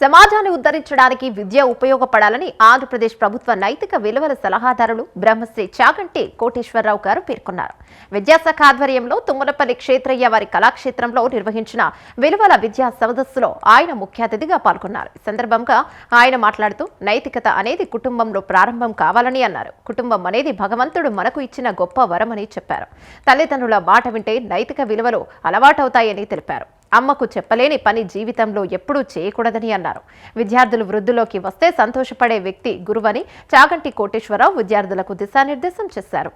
సమాజాన్ని ఉద్ధరించడానికి విద్య ఉపయోగపడాలని ఆంధ్రప్రదేశ్ ప్రభుత్వ నైతిక విలువల సలహాదారులు బ్రహ్మశ్రీ చాగంటి కోటేశ్వరరావు గారు పేర్కొన్నారు. విద్యాశాఖ ఆధ్వర్యంలో తుమ్మలపల్లి క్షేత్రయ్య వారి కళాక్షేత్రంలో నిర్వహించిన విలువల విద్యా సదస్సులో ఆయన ముఖ్య అతిథిగా పాల్గొన్నారు. ఈ సందర్భంగా ఆయన మాట్లాడుతూ నైతికత అనేది కుటుంబంలో ప్రారంభం కావాలని అన్నారు. కుటుంబం అనేది భగవంతుడు మనకు ఇచ్చిన గొప్ప వరమని చెప్పారు. తల్లిదండ్రుల మాట వింటే నైతిక విలువలు అలవాటవుతాయని తెలిపారు. అమ్మకు చెప్పలేని పని జీవితంలో ఎప్పుడూ చేయకూడదని అన్నారు. విద్యార్థులు వృద్ధిలోకి వస్తే సంతోషపడే వ్యక్తి గురువని చాగంటి కోటేశ్వరరావు విద్యార్థులకు దిశానిర్దేశం చేశారు.